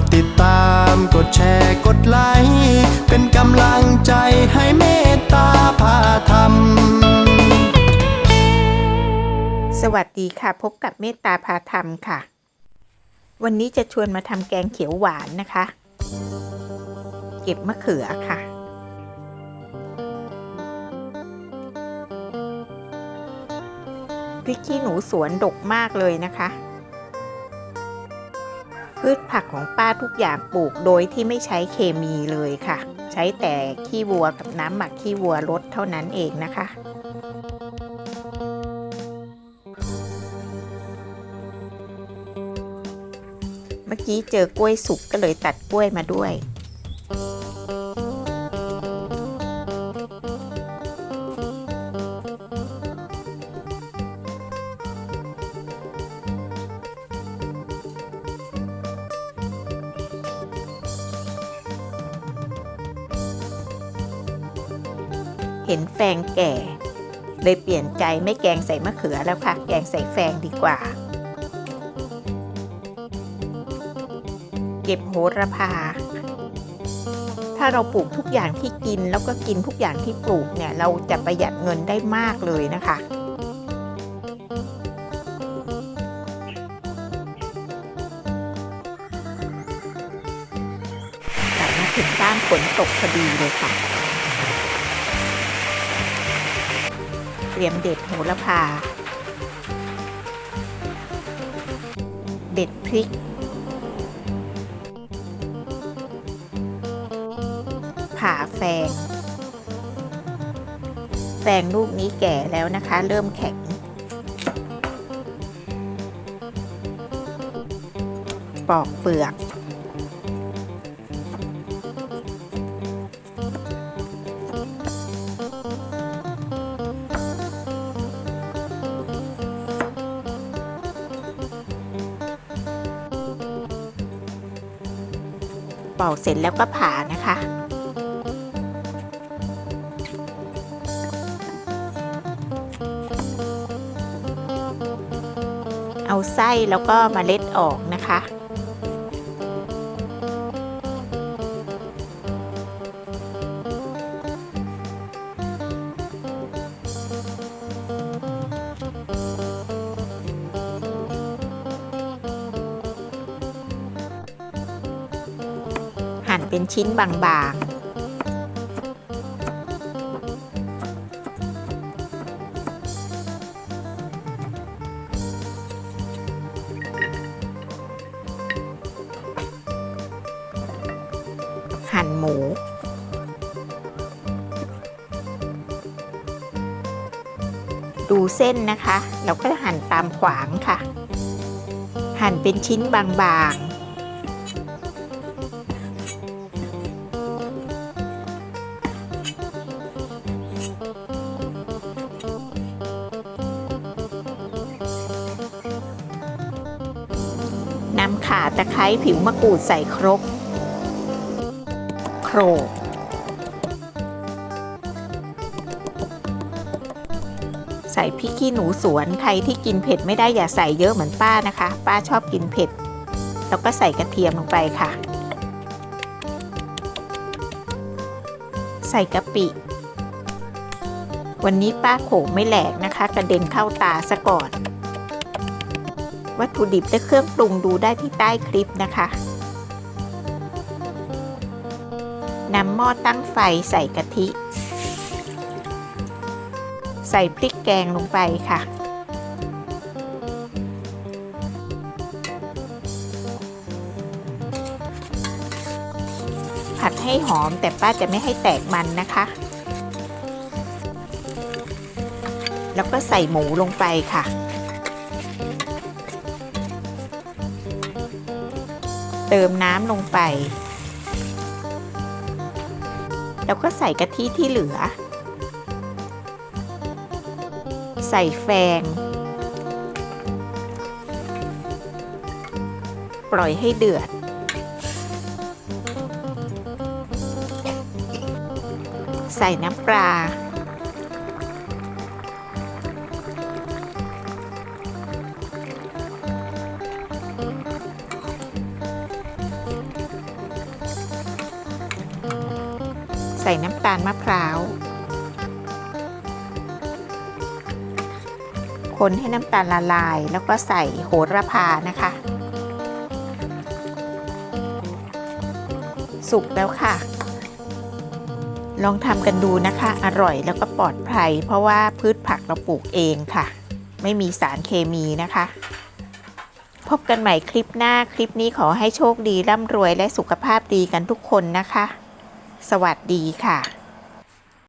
ดติดตาม กดแชร์กดไลค์เป็นกำลังใจให้เมตตาพาธรรม สวัสดีค่ะ พบกับเมตตาพาธรรมค่ะ วันนี้จะชวนมาทำแกงเขียวหวานนะคะ เก็บมะเขือค่ะพริกขี้หนูสวนดกมากเลยนะคะ พืชผักของป้าทุกอย่างปลูกโดยที่ไม่ใช้เคมีเลยค่ะ ใช้แต่ขี้วัวกับน้ำหมักขี้วัวลดเท่านั้นเองนะคะ เมื่อกี้เจอกล้วยสุกก็เลยตัดกล้วยมาด้วย เห็นแฟงแก่ เลยเปลี่ยนใจไม่แกงใส่มะเขือแล้วค่ะ แกงใส่แฟงดีกว่า เก็บโหระพา ถ้าเราปลูกทุกอย่างที่กินแล้วก็กินทุกอย่างที่ปลูกเนี่ย เราจะประหยัดเงินได้มากเลยนะคะกลับมาถึงบ้านฝนตกพอดีเลยค่ะ เตรียมเด็ดโหระพา เด็ดพริก ผ่าแฟง แฟงลูกนี้แก่แล้วนะคะ เริ่มแข็ง ปอกเปลือก ปอกเสร็จแล้วก็ผ่านะคะ เอาไส้แล้วก็มเมล็ดออก เป็นชิ้นบางๆ หั่นหมูดูเส้นนะคะ เราก็จะหั่นตามขวางค่ะ หั่นเป็นชิ้นบางๆ นำข่าตะไคร้ผิวมะกรูดใส่ครก โครกใส่พริกขี้หนูสวนใครที่กินเผ็ดไม่ได้อย่าใส่เยอะเหมือนป้านะคะ ป้าชอบกินเผ็ด แล้วก็ใส่กระเทียมลงไปค่ะ ใส่กะปิ วันนี้ป้าโขกไม่แหลกนะคะ กระเด็นเข้าตาซะก่อน วัตถุดิบและเครื่องปรุงดูได้ที่ใต้คลิปนะคะนำหม้อตั้งไฟใส่กะทิ ใส่พริกแกงลงไปค่ะ ผัดให้หอมแต่ป้าจะไม่ให้แตกมันนะคะ แล้วก็ใส่หมูลงไปค่ะ เติมน้ำลงไป แล้วก็ใส่กะทิที่เหลือ ใส่แฟง ปล่อยให้เดือด ใส่น้ำปลา ใส่น้ำตาลมะพร้าว คนให้น้ำตาลละลายแล้วก็ใส่โหระพานะคะ สุกแล้วค่ะ ลองทำกันดูนะคะ อร่อยแล้วก็ปลอดภัย เพราะว่าพืชผักเราปลูกเองค่ะ ไม่มีสารเคมีนะคะ พบกันใหม่คลิปหน้าคลิปนี้ขอให้โชคดีร่ำรวยและสุขภาพดีกันทุกคนนะคะ สวัสดีค่ะ